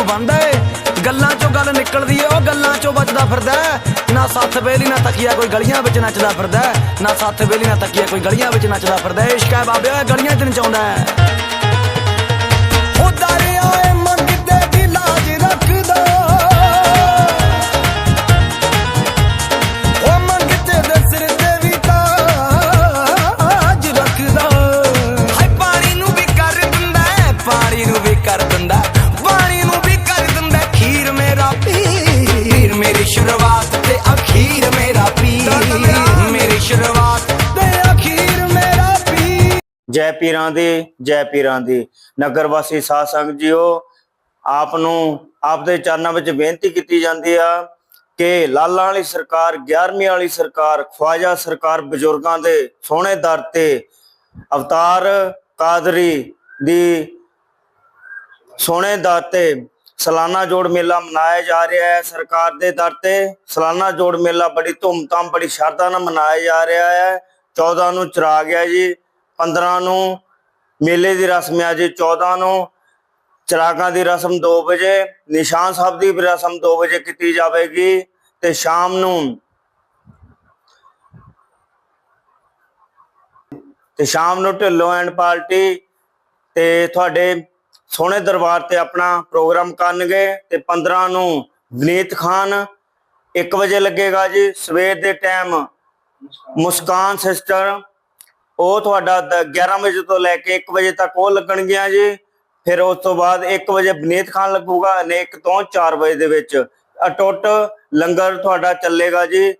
ਇਸ਼ਕ ਬੰਦਾ ਏ। ਗੱਲਾਂ ਚੋਂ ਗੱਲ ਨਿਕਲਦੀ ਏ, ਉਹ ਗੱਲਾਂ ਚੋਂ ਬਚਦਾ ਫਿਰਦਾ ਨਾ ਸੱਥ ਵੇਲੀ ਨਾ ਤਕੀਆ ਕੋਈ ਗਲੀਆਂ ਵਿੱਚ ਨੱਚਦਾ ਫਿਰਦਾ ਨਾ ਸੱਥ ਵੇਲੀ ਨਾ ਤਕੀਆ ਕੋਈ ਗਲੀਆਂ ਵਿੱਚ ਨੱਚਦਾ ਫਿਰਦਾ ਹੈ। ਇਸ਼ਕ ਹੈ ਬਾਬੇ ਓਏ ਗਲੀਆਂ 'ਚ ਨਚਾਉਂਦਾ ਹੈ ਉਹ ਦਰਿਆ ਏ ਜੈ ਪੀਰਾਂ ਦੀ, ਜੈ ਪੀਰਾਂ ਦੀ। ਨਗਰ ਵਾਸੀ ਸਾਧ ਸੰਗਤ ਜੀਓ, ਆਪ ਨੂੰ ਆਪਦੇ ਚਰਨਾਂ ਵਿੱਚ ਬੇਨਤੀ ਕੀਤੀ ਜਾਂਦੀ ਆ ਕਿ ਲਾਲਾਂ ਵਾਲੀ ਸਰਕਾਰ 11ਵੀਂ ਵਾਲੀ ਸਰਕਾਰ, ਖਵਾਜਾ ਸਰਕਾਰ ਬਜ਼ੁਰਗਾਂ ਦੇ ਸੋਹਣੇ ਦਰ ਤੇ ਅਵਤਾਰ ਕਾਦਰੀ ਦੀ ਸੋਹਣੇ ਦਰ ਤੇ ਸਾਲਾਨਾ ਜੋੜ ਮੇਲਾ ਮਨਾਇਆ ਜਾ ਰਿਹਾ ਹੈ। ਸਰਕਾਰ ਦੇ ਦਰ ਤੇ ਸਾਲਾਨਾ ਜੋੜ ਮੇਲਾ ਬੜੀ ਧੂਮਧਾਮ, ਬੜੀ ਸ਼ਰਧਾ ਨਾਲ ਮਨਾਇਆ ਜਾ ਰਿਹਾ ਹੈ। 14 ਨੂੰ ਚਰਾ ਗਿਆ ਜੀ। 15 ਨੂੰ, ਮੇਲੇ ਦੀ ਰਸਮ ਹੈ ਜੀ 14 ਨੂੰ, ਚਰਾਗਾਂ ਦੀ ਰਸਮ 2 ਵਜੇ, ਨਿਸ਼ਾਨ ਸਾਹਿਬ ਦੀ ਰਸਮ 2 ਵਜੇ ਕੀਤੀ ਜਾਵੇਗੀ ਤੇ ਸ਼ਾਮ ਨੂੰ ਤੇ ਸ਼ਾਮ ਨੂੰ ਢਿੱਲੋਂ ਐਂਡ ਪਾਰਟੀ ਤੇ ਤੁਹਾਡੇ ਸੋਹਣੇ ਦਰਬਾਰ ਤੇ ਆਪਣਾ ਪ੍ਰੋਗਰਾਮ ਕਰਨਗੇ ਤੇ 15 ਨੂੰ ਵਿਨੀਤ ਖਾਨ 1 ਵਜੇ ਲੱਗੇਗਾ ਜੀ, ਸਵੇਰ ਦੇ ਟਾਈਮ ਮੁਸਕਾਨ ਸਿਸਟਰ ਉਹ ਤੁਹਾਡਾ ਦ- 11 ਵਜੇ ਤੋਂ ਲੈ ਕੇ 1 ਵਜੇ ਤੱਕ ਉਹ ਲੱਗਣਗੀਆਂ ਜੀ। ਫਿਰ ਉਸ ਤੋਂ ਬਾਅਦ 1 ਵਜੇ ਬਨੀਤ ਖਾਨ ਲੱਗੂਗਾ ਅਨੇਕ ਤੋਂ 4 ਵਜੇ ਦੇ ਵਿੱਚ। ਅਟੁੱਟ ਲੰਗਰ ਤੁਹਾਡਾ ਚੱਲੇਗਾ ਜੀ।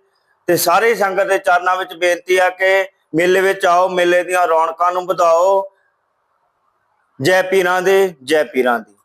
ਤੇ ਸਾਰੀ ਸੰਗਤ ਦੇ ਚਰਨਾਂ ਵਿੱਚ ਬੇਨਤੀ ਆ ਕਿ ਮੇਲੇ ਵਿੱਚ ਆਓ, ਮੇਲੇ ਦੀਆਂ ਰੌਣਕਾਂ ਨੂੰ ਵਧਾਓ। ਜੈ ਪੀਰਾਂ ਦੇ, ਜੈ ਪੀਰਾਂ ਦੀ।